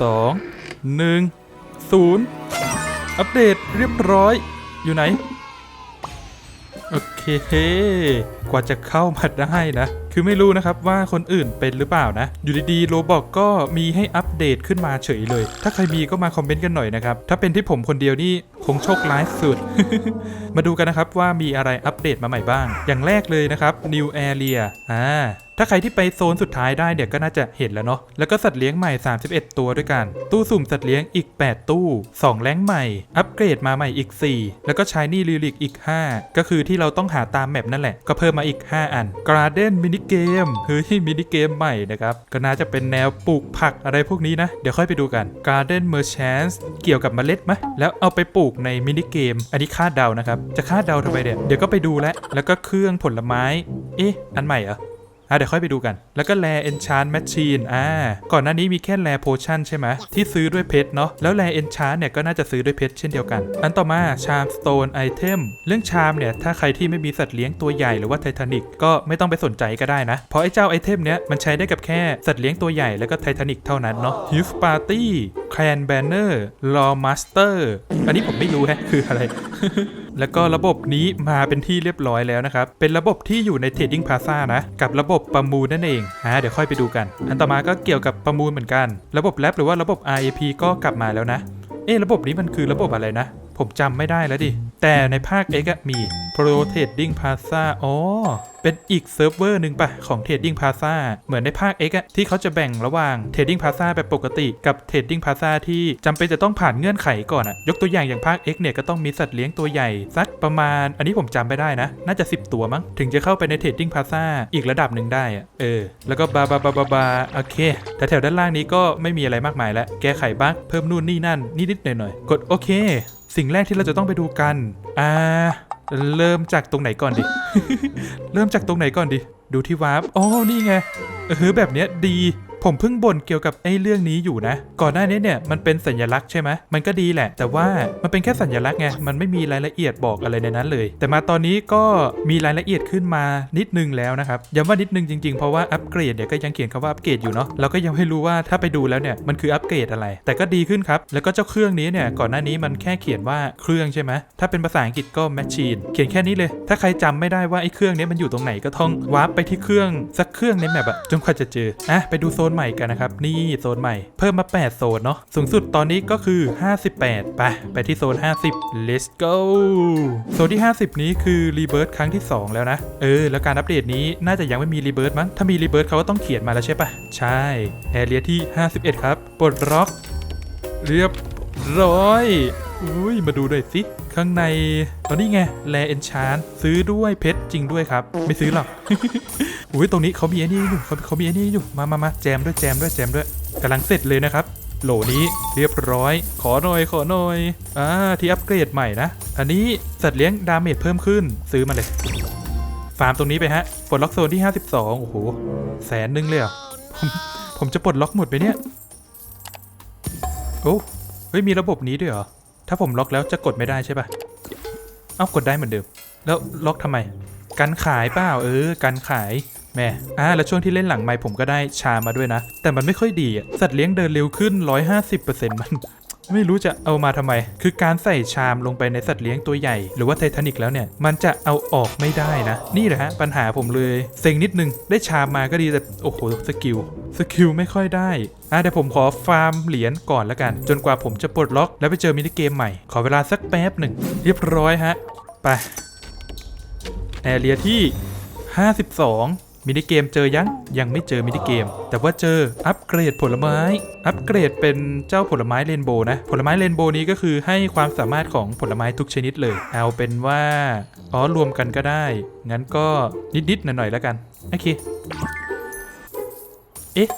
2 1 0 อัปเดตเรียบร้อย อยู่ไหน โอเค กว่าจะเข้ามาได้นะคือไม่รู้นะครับว่าคนอื่นเป็นหรือเปล่านะ อยู่ดีๆโรบอกก็มีให้อัปเดตขึ้นมาเฉยเลย ถ้าใครมีก็มาคอมเมนต์กันหน่อยนะครับ ถ้าเป็นที่ผมคนเดียวนี่คงโชคร้ายสุด มาดูกันนะครับว่ามีอะไรอัปเดตมาใหม่บ้าง อย่างแรกเลยนะครับ New Area อ่าถ้าใครที่ไปโซนสุดท้ายได้เนี่ยวก็น่าจะเห็นแล้วเนาะ แล้วก็สัตว์เลี้ยงใหม่ 31 ตัวด้วยกัน ตู้สุ่มสัตว์เลี้ยงอีก 8 ตู้ 2 แรงใหม่ อัปเกรดมาใหม่อีก 4 แล้วก็ชายนี่ลิลิกอีก 5 ก็คือที่เราต้องหาตามแมปนั่นแหละ ก็เพิ่มมาอีก 5 อัน Garden Mini เกมเฮ้ยมินิเกมใหม่นะครับ ก็น่าจะเป็นแนวปลูกผักอะไรพวกนี้นะ เดี๋ยวค่อยไปดูกัน Garden Merchants เกี่ยวกับเมล็ดไหมแล้วเอาไปปลูกในมินิเกม อันนี้คาดเดานะครับ จะคาดเดาทำไมเดี๋ยเดี๋ยวก็ไปดูแล้วแล้วก็เครื่องผลไม้ เอ๊ะ อันใหม่เหรอ อะเดี๋ยวค่อยไปดูกัน แล้วก็แล enchant machine อ่าก่อนหน้านี้มีแค่แล potion ใช่ไหมที่ซื้อด้วยเพชรเนาะแล้วแล enchant เนี่ยก็น่าจะซื้อด้วยเพชรเช่นเดียวกัน อันต่อมา charm stone item เรื่อง charm เนี่ยถ้าใครที่ไม่มีสัตว์เลี้ยงตัวใหญ่หรือว่าไททานิกก็ไม่ต้องไปสนใจก็ได้นะ เพราะไอ้เจ้าไอเทมเนี้ยมันใช้ได้กับแค่สัตว์เลี้ยงตัวใหญ่แล้วก็ไททานิกเท่านั้นเนาะ youth party clan banner law master อันนี้ผมไม่รู้แฮะคืออะไร แล้วก็ระบบนี้มาเป็นที่เรียบร้อยแล้วนะครับ เป็นระบบที่อยู่ใน Trading Plaza นะ กับระบบประมูลนั่นเองอ่าเดี๋ยวค่อยไปดูกัน อันต่อมาก็เกี่ยวกับประมูลเหมือนกัน ระบบแลบหรือว่าระบบ RAP ก็กลับมาแล้วนะ เอ๊ะระบบนี้มันคือระบบอะไรนะ ผมจำไม่ได้แล้วดิ แต่ในภาค X มี Pro Trading Plaza อ๋อ เป็นอีกเซิร์ฟเวอร์หนึ่งปะของ Trading Plaza เหมือนในภาค X ที่เขาจะแบ่งระหว่าง Trading Plaza แบบปกติกับ Trading Plaza ที่จำเป็นจะต้องผ่านเงื่อนไขก่อนอะยกตัวอย่างอย่างภาค X เนี่ยก็ต้องมีสัตว์เลี้ยงตัวใหญ่สักประมาณ อันนี้ผมจำไม่ได้นะ น่าจะ 10 ตัวมั้ง ถึงจะเข้าไปใน Trading Plaza อีกระดับหนึ่งได้อะเออ แล้วก็บาบาบาบาบาโอเคแต่แถวด้านล่างนี้ก็ไม่มีอะไรมากมายแล้วแก้ไขบั๊กเพิ่มนู่นนี่นั่นนิดๆหน่อยๆกดโอเค สิ่งแรกที่เราจะต้องไปดูกัน อ่า เริ่มจากตรงไหนก่อนดิ เริ่มจากตรงไหนก่อนดิ ดูที่วาร์ปอ๋อนี่ไง เออแบบเนี้ยดี ผมเพิ่งบ่นเกี่ยวกับไอ้เรื่องนี้อยู่นะ ก่อนหน้านี้เนี่ยมันเป็นสัญลักษณ์ใช่ไหมมันก็ดีแหละ แต่ว่ามันเป็นแค่สัญลักษณ์ไงมันไม่มีรายละเอียดบอกอะไรในนั้นเลย แต่มาตอนนี้ก็มีรายละเอียดขึ้นมานิดนึงแล้วนะครับย้ำว่านิดนึงจริงๆเพราะว่าอัปเกรดเนี่ยก็ยังเขียนคำว่าอัปเกรดอยู่เนาะเราก็ยังไม่รู้ว่าถ้าไปดูแล้วเนี่ยมันคืออัปเกรดอะไร แต่ก็ดีขึ้นครับแล้วก็เจ้าเครื่องนี้เนี่ยก่อนหน้านี้มันแค่เขียนว่าเครื่องใช่ไหมถ้าเป็นภาษาอังกฤษก็ machine เขียนแค่นี้เลย ถ้าใครจำไม่ได้ว่าไอ้เครื่องนี้มันอยู่ตรงไหนก็ต้องวาร์ปไปที่เครื่องสักเครื่องในแมปอะจนกว่าจะเจออะไปดูโซนใหม่กันนะครับ นี่โซนใหม่ เพิ่มมา 8 โซนเนาะ สูงสุดตอนนี้ก็คือ 58 ไป ไปที่โซน 50 let's go โซนที่ 50 นี้คือรีเบิร์ตครั้งที่ 2 แล้วนะ เออ แล้วการอัปเดตนี้น่าจะยังไม่มีรีเบิร์ตมั้ง ถ้ามีรีเบิร์ตเขาก็ต้องเขียนมาแล้วใช่ปะใช่ แอเรียที่ 51 ครับ ปลดล็อก เรียบร้อยอุ้ย มาดูหน่อยสิ ข้างใน ตอนนี้ไง แลเอนชาน ซื้อด้วยเพชรจริงด้วยครับ ไม่ซื้อหรอก อุ้ยตรงนี้เขามีไอ้นี่อยู่เขาเขามีไอ้นี่อยู่มามามาแจมด้วยแจมด้วยแจมด้วยกำลังเสร็จเลยนะครับ โหลนี้เรียบร้อย ขอหน่อยขอหน่อยอ่าที่อัปเกรดใหม่นะ อันนี้สัตว์เลี้ยงดาเมจเพิ่มขึ้นซื้อมาเลย ฟาร์มตรงนี้ไปฮะปลดล็อกโซนที่ 52 โอ้โหแสนหนึ่งเลยเหรอผมผมจะปลดล็อกหมดไปเนี่ยโอ้เฮ้ยมีระบบนี้ด้วยเหรอถ้าผมล็อกแล้วจะกดไม่ได้ใช่ปะเอ้ากดได้เหมือนเดิม แล้วล็อกทำไม กันขายเปล่าเออ กันขาย แม่อ่าแล้วช่วงที่เล่นหลังไมค์ผมก็ได้ชามาด้วยนะ แต่มันไม่ค่อยดีอะสัตว์เลี้ยงเดินเร็วขึ้น 150%มันไม่รู้จะเอามาทำไม คือการใส่ชามลงไปในสัตว์เลี้ยงตัวใหญ่ หรือว่าไททานิกแล้วเนี่ย มันจะเอาออกไม่ได้นะ นี่แหละฮะ ปัญหาผมเลยเซ็งนิดนึง ได้ชามมาก็ดีแต่ โอ้โห สกิล สกิลไม่ค่อยได้อะเดี๋ยวผมขอฟาร์มเหรียญก่อนละกัน จนกว่าผมจะปลดล็อก แล้วไปเจอมินิเกมใหม่ ขอเวลาสักแป๊บหนึ่ง เรียบร้อยฮะ ไปแอเรียที่ 52 มินิเกมเจอยังยังไม่เจอมินิเกม แต่ว่าเจออัปเกรดผลไม้ อัปเกรดเป็นเจ้าผลไม้เรนโบว์นะ ผลไม้เรนโบว์นี้ก็คือให้ความสามารถของผลไม้ทุกชนิดเลย เอาเป็นว่าอ๋อรวมกันก็ได้ งั้นก็นิดๆหน่อยๆแล้วกัน โอเค เอ๊ะ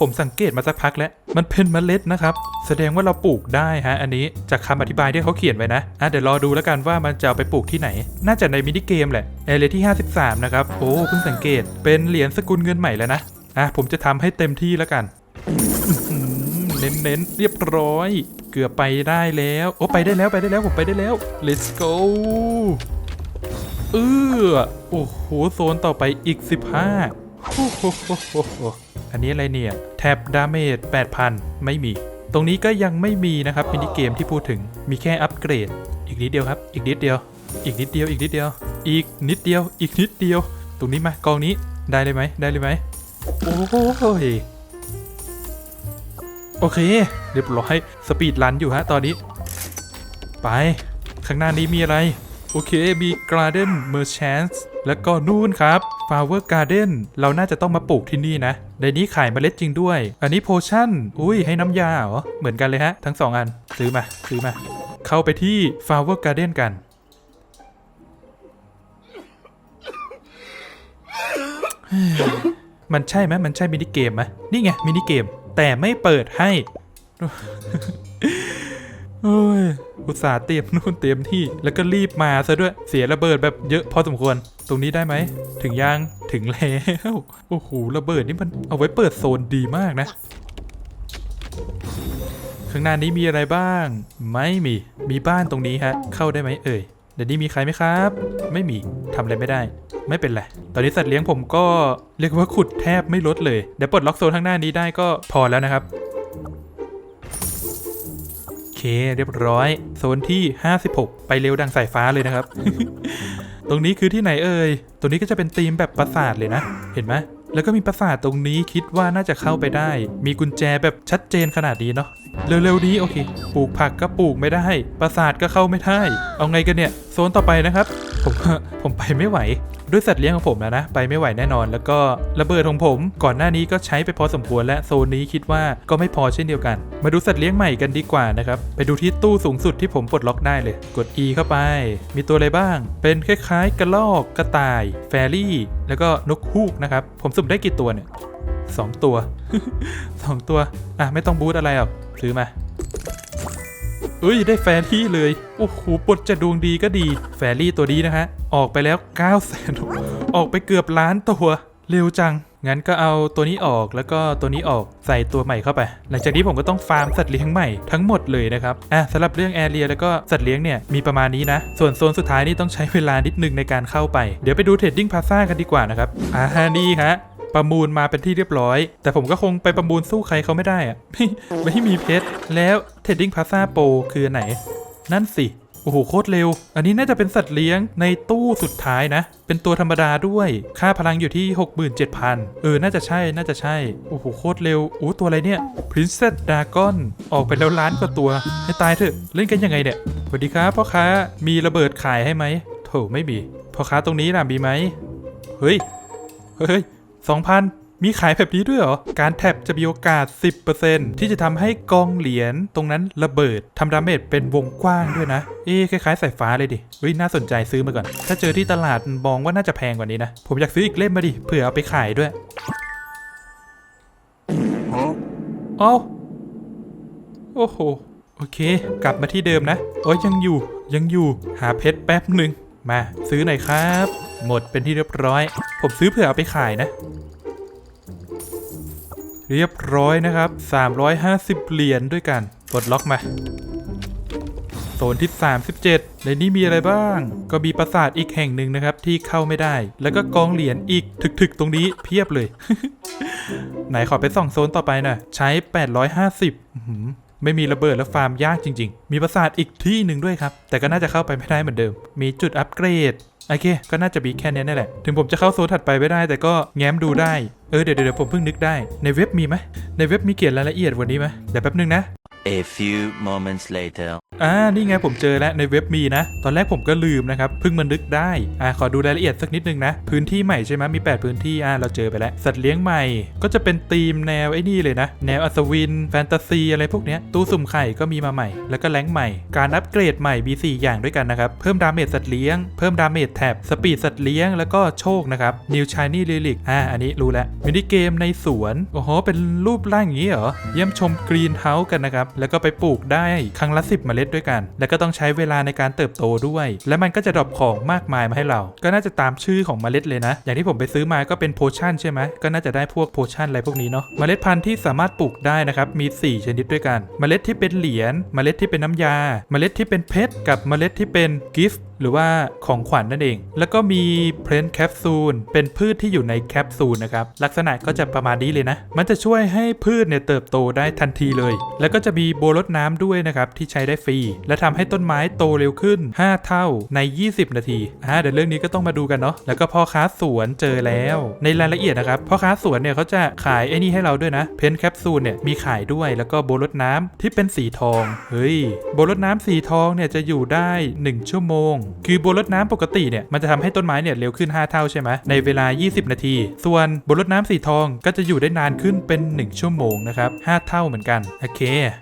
ผมสังเกตมาสักพักแล้ว มันเป็นเมล็ดนะครับ แสดงว่าเราปลูกได้ฮะ อันนี้จากคำอธิบายที่เขาเขียนไว้นะอะเดี๋ยวรอดูแล้วกันว่ามันจะเอาไปปลูกที่ไหน น่าจะในมินิเกมแหละเอเรียที่ 53 นะครับ โอ้เพิ่งสังเกตเป็นเหรียญสกุลเงินใหม่แล้วนะอะผมจะทำให้เต็มที่แล้วกันเน้นๆเรียบร้อย เกือบไปได้แล้ว โอ้ไปได้แล้วไปได้แล้วผมไปได้แล้ว let's go เออโอ้โห โซนต่อไปอีก 15โอ้โห อันนี้อะไรเนี่ย แท็บดาเมจ8,000 ไม่มี ตรงนี้ก็ยังไม่มีนะครับมินิเกมที่พูดถึงมีแค่อัปเกรด อีกนิดเดียวครับ อีกนิดเดียว อีกนิดเดียว อีกนิดเดียว อีกนิดเดียว อีกนิดเดียว ตรงนี้มากองนี้ได้เลยไหมได้เลยไหมโอ้ยโอเค เรียบร้อยสปีดรันอยู่ฮะตอนนี้ ไป ข้างหน้านี้มีอะไร โอเคมี Garden Merchants แล้วก็นู่นครับ Flower Garden เราน่าจะต้องมาปลูกที่นี่นะในนี้ขายเมล็ดจริงด้วย อันนี้โพชั่น อุ้ยให้น้ำยาเหรอ เหมือนกันเลยฮะ ทั้งสองอัน ซื้อมา ซื้อมา เข้าไปที่ Flower Garden กัน มันใช่ไหมมันใช่มินิเกมไหมนี่ไงมินิเกม แต่ไม่เปิดให้ โอ้ยอุตส่าห์เตรียมนู่นเตรียมที่แล้วก็รีบมาซะด้วยเสียระเบิดแบบเยอะพอสมควร ตรงนี้ได้ไหม ถึงยังถึงแล้วโอ้โหระเบิดนี่มันเอาไว้เปิดโซนดีมากนะ ข้างหน้านี้มีอะไรบ้าง ไม่มีมีบ้านตรงนี้ฮะ เข้าได้ไหมเอ่ยเดี๋ยวนี้มีใครไหมครับ ไม่มีทำอะไรไม่ได้ไม่เป็นไร ตอนนี้สัตว์เลี้ยงผมก็เรียกว่าขุดแทบไม่ลดเลย เดี๋ยวปลดล็อกโซนข้างหน้านี้ได้ก็พอแล้วนะครับ เคเรียบร้อย โซนที่ 56 ไปเร็วดังสายฟ้าเลยนะครับ ตรงนี้คือที่ไหนเอ่ย ตรงนี้ก็จะเป็นธีมแบบปราสาทเลยนะ เห็นไหมแล้วก็มีปราสาทตรงนี้คิดว่าน่าจะเข้าไปได้ มีกุญแจแบบชัดเจนขนาดนี้เนาะ เร็วๆนี้โอเค ปลูกผักก็ปลูกไม่ได้ ปราสาทก็เข้าไม่ได้ เอาไงกันเนี่ย โซนต่อไปนะครับ ผมผมไปไม่ไหว ด้วยสัตว์เลี้ยงของผมนะนะ ไปไม่ไหวแน่นอน แล้วก็ระเบิดของผม ก่อนหน้านี้ก็ใช้ไปพอสมควรและโซนนี้คิดว่าก็ไม่พอเช่นเดียวกัน มาดูสัตว์เลี้ยงใหม่กันดีกว่านะครับ ไปดูที่ตู้สูงสุดที่ผมปลดล็อกได้เลย กด E เข้าไป มีตัวอะไรบ้าง เป็นคล้ายๆ กระรอกกระต่าย แฟรี่ แล้วก็นกฮูกนะครับ ผมสุ่มได้กี่ตัวเนี่ยสองตัวสองตัว อะไม่ต้องบูทอะไรหรอกซื้อมา เอ้ย ได้แฟรี่เลย โอ้โหปลดจะดวงดีก็ดี แฟรี่ตัวนี้นะฮะ ออกไปแล้ว9 0 0แสนออกไปเกือบล้านตัว เร็วจัง งั้นก็เอาตัวนี้ออกแล้วก็ตัวนี้ออกใส่ตัวใหม่เข้าไป หลังจากนี้ผมก็ต้องฟาร์มสัตว์เลี้ยงใหม่ทั้งหมดเลยนะครับ อะสำหรับเรื่องแอเรียแล้วก็สัตว์เลี้ยงเนี่ยมีประมาณนี้นะ ส่วนโซนสุดท้ายนี่ต้องใช้เวลานิดนึงในการเข้าไป เดี๋ยวไปดูเทรดดิ้งพาซ่ากันดีกว่านะครับ อ่านี่ฮะ ประมูลมาเป็นที่เรียบร้อย แต่ผมก็คงไปประมูลสู้ใครเขาไม่ได้อะไม่ไม่มีเพชร แล้วเทดดิ้งพาซาโปคือไหน นั่นสิ โอ้โหโคตรเร็ว อันนี้น่าจะเป็นสัตว์เลี้ยงในตู้สุดท้ายนะ เป็นตัวธรรมดาด้วย ค่าพลังอยู่ที่ 67,000 เออ น่าจะใช่ น่าจะใช่ โอ้โหโคตรเร็วโอ้ตัวอะไรเนี่ย Princess Dragon ออกไปแล้วล้านกว่าตัว ให้ตายเถอะ เล่นกันยังไงเนี่ย สวัสดีครับพ่อค้า มีระเบิดขายให้ไหมโถไม่มี พ่อค้าตรงนี้ล่ะมีไหม เฮ้ย เฮ้ย สองพันมีขายแบบนี้ด้วยเหรอ การแท็บจะมีโอกาส 10%ที่จะทำให้กองเหรียญตรงนั้นระเบิดทำดาเมจเป็นวงกว้างด้วยนะ เอ๊ะคล้ายๆสายฟ้าเลยดิเฮ้ยน่าสนใจซื้อมาก่อน ถ้าเจอที่ตลาดมองว่าน่าจะแพงกว่านี้นะ ผมอยากซื้ออีกเล่มมาดิเผื่อเอาไปขายด้วยเอ้าโอ้โห โอเค กลับมาที่เดิมนะ โอ้ยยังอยู่ ยังอยู่ หาเพชรแป๊บหนึ่ง มาซื้อหน่อยครับ หมดเป็นที่เรียบร้อย ผมซื้อเผื่อเอาไปขายนะ เรียบร้อยนะครับ 350 เหรียญด้วยกันปลดล็อกมาโซนที่ 37 ในนี้มีอะไรบ้าง ก็มีปราสาทอีกแห่งหนึ่งนะครับที่เข้าไม่ได้ แล้วก็กองเหรียญอีกถึกๆ ตรงนี้เพียบเลย ไหนขอไปส่องโซนต่อไปหน่อยใช้ 850อื้อหือไม่มีระเบิดและฟาร์มยากจริง ๆ มีปราสาทอีกที่หนึ่งด้วยครับ แต่ก็น่าจะเข้าไปไม่ได้เหมือนเดิม มีจุดอัปเกรด โอเค ก็น่าจะมีแค่นี้นี่แหละ ถึงผมจะเข้าโซนถัดไปไม่ได้ แต่ก็แง้มดูได้ เออเดี๋ยวเดี๋ยวผมเพิ่งนึกได้ ในเว็บมีไหมในเว็บมีเขียนรายละเอียดวันนี้ไหมเดี๋ยวแป๊บนึงนะ A few moments later. อ่า นี่ไงผมเจอแล้วในเว็บมีนะ ตอนแรกผมก็ลืมนะครับ เพิ่งมานึกได้ อ่า ขอดูรายละเอียดสักนิดนึงนะ พื้นที่ใหม่ใช่ไหมมี 8 พื้นที่ อ่า เราเจอไปแล้ว สัตว์เลี้ยงใหม่ ก็จะเป็นธีมแนวไอ้นี่เลยนะ แนวอัศวิน แฟนตาซี อะไรพวกเนี้ย ตู้สุ่มไข่ก็มีมาใหม่ แล้วก็แรงใหม่ การอัปเกรดใหม่ มี 4 อย่างด้วยกันนะครับ เพิ่มดาเมจสัตว์เลี้ยง เพิ่มดาเมจแท็บ สปีดสัตว์เลี้ยง แล้วก็โชคนะครับ New Shiny Relic อ่า อันนี้รู้แล้ว มินิเกมในสวน โอ้โห เป็นรูปร่างอย่างนี้เหรอ เยี่ยมชมกรีนเฮาส์กันนะครับแล้วก็ไปปลูกได้ครั้งละ 10 เมล็ดด้วยกัน แล้วก็ต้องใช้เวลาในการเติบโตด้วย และมันก็จะดรอปของมากมายมาให้เรา ก็น่าจะตามชื่อของเมล็ดเลยนะ อย่างที่ผมไปซื้อมาก็เป็นโพชั่นใช่ไหมก็น่าจะได้พวกโพชั่นอะไรพวกนี้เนาะเมล็ดพันธุ์ที่สามารถปลูกได้นะครับมี 4 ชนิดด้วยกัน เมล็ดที่เป็นเหรียญเมล็ดที่เป็นน้ำยา เมล็ดที่เป็นเพชรกับเมล็ดที่เป็นกิฟต์ หรือว่าของขวัญนั่นเอง แล้วก็มีเพลนแคปซูลเป็นพืชที่อยู่ในแคปซูลนะครับ ลักษณะก็จะประมาณนี้เลยนะ มันจะช่วยให้พืชเนี่ยเติบโตได้ทันทีเลย แล้วก็จะมีโบรดน้ำด้วยนะครับ ที่ใช้ได้ฟรี และทำให้ต้นไม้โตเร็วขึ้น 5 เท่าใน 20 นาทีอ่าเดี๋ยวเรื่องนี้ก็ต้องมาดูกันเนาะแล้วก็พ่อค้าสวนเจอแล้ว ในรายละเอียดนะครับพ่อค้าสวนเนี่ยเขาจะขายไอ้นี่ให้เราด้วยนะเพนแคปซูลเนี่ยมีขายด้วยแล้วก็โบรดน้ำที่เป็นสีทองเฮ้ยโบรดน้ำสีทองเนี่ยจะอยู่ได้ 1 ชั่วโมงคือบวรดน้ำปกติเนี่ยมันจะทำให้ต้นไม้เนี่ยเร็วขึ้น 5 เท่าใช่ไหมในเวลา 20 นาที ส่วนบวรดน้ำสีทองก็จะอยู่ได้นานขึ้นเป็น 1 ชั่วโมงนะครับ5เท่าเหมือนกัน โอเค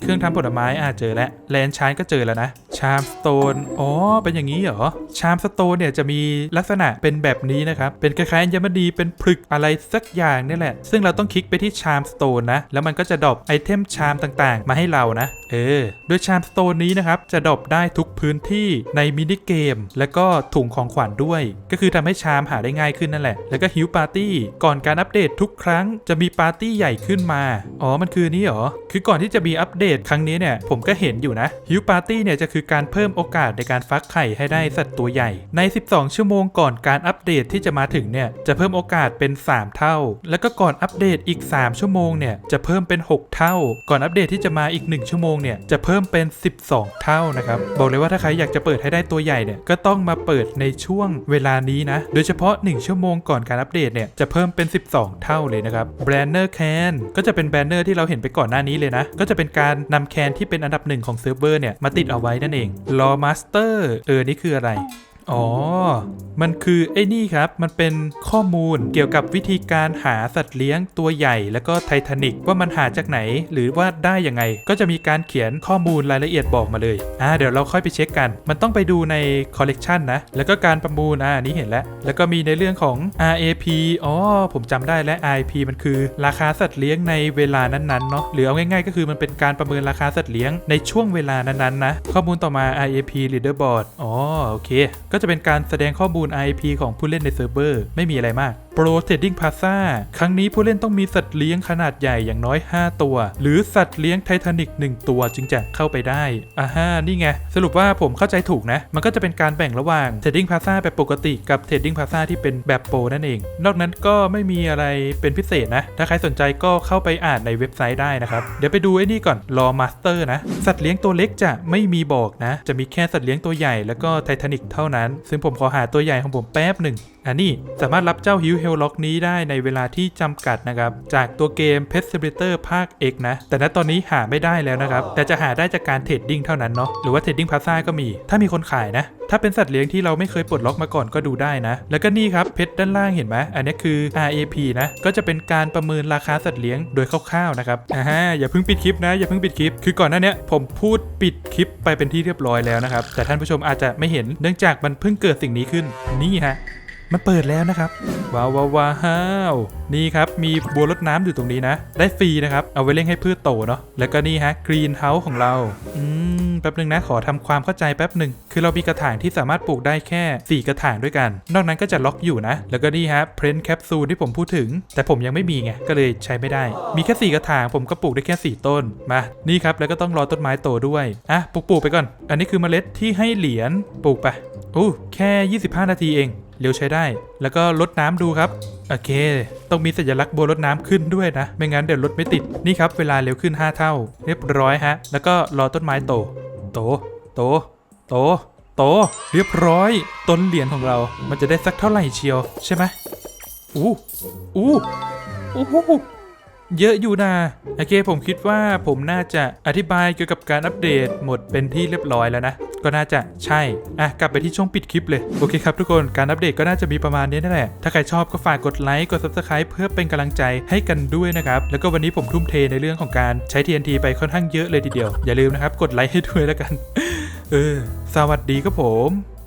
เครื่องทำผลไม้อาเจอแล้วแลนชานก็เจอแล้วนะ ชามสโตน อ๋อ เป็นอย่างนี้เหรอ ชามสโตนเนี่ยจะมีลักษณะเป็นแบบนี้นะครับ เป็นคล้ายๆอัญมณีเป็นผลึกอะไรสักอย่างนี่แหละ ซึ่งเราต้องคลิกไปที่ชามสโตนนะ แล้วมันก็จะดรอปไอเทมชามต่างๆ มาให้เรานะ เออ โดยชามสโตนนี้นะครับ จะดรอปได้ทุกพื้นที่ในมินิเกมแล้วก็ถุงของขวัญด้วย ก็คือทำให้ชามหาได้ง่ายขึ้นนั่นแหละ แล้วก็ฮิวปาร์ตี้ก่อนการอัปเดตทุกครั้งจะมีปาร์ตี้ใหญ่ขึ้นมา อ๋อมันคือนี่เหรอ คือก่อนที่จะมีอัปเดตครั้งนี้เนี่ยผมก็เห็นอยู่นะฮิวปาร์ตี้เนี่ยจะคือการเพิ่มโอกาสในการฟักไข่ให้ได้สัตว์ตัวใหญ่ ใน 12 ชั่วโมงก่อนการอัปเดตที่จะมาถึงเนี่ยจะเพิ่มโอกาสเป็น 3 เท่า แล้วก็ก่อนอัปเดตอีก 3 ชั่วโมงเนี่ยจะเพิ่มเป็น 6 เท่า ก่อนอัปเดตที่จะมาอีก 1 ชั่วโมงเนี่ยจะเพิ่มเป็น 12 เท่านะครับบอกเลยว่าถ้าใครอยากจะเปิดให้ได้ตัวใหญ่เนี่ยก็ต้องมาเปิดในช่วงเวลานี้นะ โดยเฉพาะ 1 ชั่วโมงก่อนการอัปเดตเนี่ยจะเพิ่มเป็น 12 เท่าเลยนะครับแบรนเนอร์แคนก็จะเป็นแบรนเนอร์ที่เราเห็นไปก่อนหน้านี้เลยนะ ก็จะเป็นการนำแคนที่เป็นอันดับหนึ่งของเซิร์ฟเวอร์เนี่ยมาติดเอาไว้นั่นเองลอมาสเตอร์เออนี่คืออะไร อ๋อ มันคือไอ้นี่ครับ มันเป็นข้อมูลเกี่ยวกับวิธีการหาสัตว์เลี้ยงตัวใหญ่แล้วก็ไททานิกว่ามันหาจากไหน หรือว่าได้ยังไง ก็จะมีการเขียนข้อมูลรายละเอียดบอกมาเลย อ่า เดี๋ยวเราค่อยไปเช็คกัน มันต้องไปดูในคอลเลกชันนะ แล้วก็การประมูล อ่านี้เห็นแล้ว แล้วก็มีในเรื่องของ RAP อ๋อ ผมจำได้แล้ว RAP มันคือ ราคาสัตว์เลี้ยงในเวลานั้นๆเนาะ หรือเอาง่ายๆ ก็คือมันเป็นการประเมินราคาสัตว์เลี้ยงในช่วงเวลานั้นๆนะ ข้อมูลต่อมา RAP Leaderboard อ๋อ โอเค ก็จะเป็นการแสดงข้อมูล IP ของผู้เล่นในเซิร์ฟเวอร์ ไม่มีอะไรมาก Pro Trading Plaza ครั้งนี้ผู้เล่นต้องมีสัตว์เลี้ยงขนาดใหญ่อย่างน้อย 5 ตัว หรือสัตว์เลี้ยงไททานิก1ตัวจึงจะเข้าไปได้อ่าฮะนี่ไง สรุปว่าผมเข้าใจถูกนะ มันก็จะเป็นการแบ่งระหว่าง Trading Plaza แบบปกติกับ Trading Plaza ที่เป็นแบบโปรนั่นเอง นอกนั้นก็ไม่มีอะไรเป็นพิเศษนะ ถ้าใครสนใจก็เข้าไปอ่านในเว็บไซต์ได้นะครับ เดี๋ยวไปดูไอ้นี่ก่อน Law Master นะ สัตว์เลี้ยงตัวเล็กจะไม่มีบอกนะ จะมีแค่สัตว์เลี้ยงตัวใหญ่แล้วก็ไททานิกเท่านั้น ซึ่งผมขอหาตัวใหญ่ของผมแป๊บหนึ่ง อันนี้สามารถรับเจ้าฮิวเฮลล็อกนี้ได้ในเวลาที่จำกัดนะครับ จากตัวเกม Pet Simulator ภาค X นะ แต่ณตอนนี้หาไม่ได้แล้วนะครับ แต่จะหาได้จากการเทรดดิ้งเท่านั้นเนาะหรือว่าเทรดดิ้งพาซ่าก็มี ถ้ามีคนขายนะ ถ้าเป็นสัตว์เลี้ยงที่เราไม่เคยปลดล็อกมาก่อนก็ดูได้นะ แล้วก็นี่ครับเพชรด้านล่างเห็นไหมอันนี้คือ RAP นะก็จะเป็นการประเมินราคาสัตว์เลี้ยงโดยคร่าวๆนะครับอ่าฮะอย่าเพิ่งปิดคลิปนะอย่าเพิ่งปิดคลิป คือก่อนหน้านี้ผมพูดปิดคลิปไปเป็นที่เรียบร้อยแล้วนะครับแต่ท่านผู้ชมอาจจะไม่เห็นเนื่องจากมันเพิ่งเกิดสิ่งนี้ขึ้นนี่ฮะ มันเปิดแล้วนะครับว้าวว้าวว้าวนี่ครับมีบัวรดน้ำอยู่ตรงนี้นะ ได้ฟรีนะครับ เอาไว้เล่งให้พืชโตเนาะแล้วก็นี่ฮะกรีนเฮาส์ของเรา อืมแป๊บหนึ่งนะขอทำความเข้าใจแป๊บหนึ่งคือเรามีกระถางที่สามารถปลูกได้แค่ 4 กระถางด้วยกัน นอกนั้นก็จะล็อกอยู่นะ แล้วก็นี่ฮะเพรนแคปซูลที่ผมพูดถึง แต่ผมยังไม่มีไงก็เลยใช้ไม่ได้ มีแค่ 4 กระถางผมก็ปลูกได้แค่ 4 ต้นมานี่ครับแล้วก็ต้องรอต้นไม้โตด้วยอะปลูกปลูกไปก่อน อันนี้คือเมล็ดที่ให้เหรียญปลูกไปอู้แค่ 25 นาทีเอง เร็วใช้ได้ แล้วก็ลดน้ำดูครับ โอเค ต้องมีสัญลักษณ์โบลดน้ำขึ้นด้วยนะ ไม่งั้นเดี๋ยวรถไม่ติด นี่ครับเวลาเร็วขึ้น 5 เท่า เรียบร้อยฮะ แล้วก็รอต้นไม้โต โต โต โต โต เรียบร้อย ต้นเหรียญของเรา มันจะได้สักเท่าไหร่เชียวใช่ไหมอู้อู้อู้เยอะอยู่นะโอเคผมคิดว่าผมน่าจะอธิบายเกี่ยวกับการอัปเดตหมดเป็นที่เรียบร้อยแล้วนะ ก็น่าจะใช่ อะ กลับไปที่ช่วงปิดคลิปเลย โอเคครับทุกคน การอัปเดตก็น่าจะมีประมาณนี้นั่นแหละ ถ้าใครชอบก็ฝากกดไลค์ กด subscribe เพื่อเป็นกำลังใจให้กันด้วยนะครับ แล้วก็วันนี้ผมทุ่มเทในเรื่องของการใช้ TNT ไปค่อนข้างเยอะเลยทีเดียว อย่าลืมนะครับ กดไลค์ให้ด้วยแล้วกัน เออ สวัสดีครับผม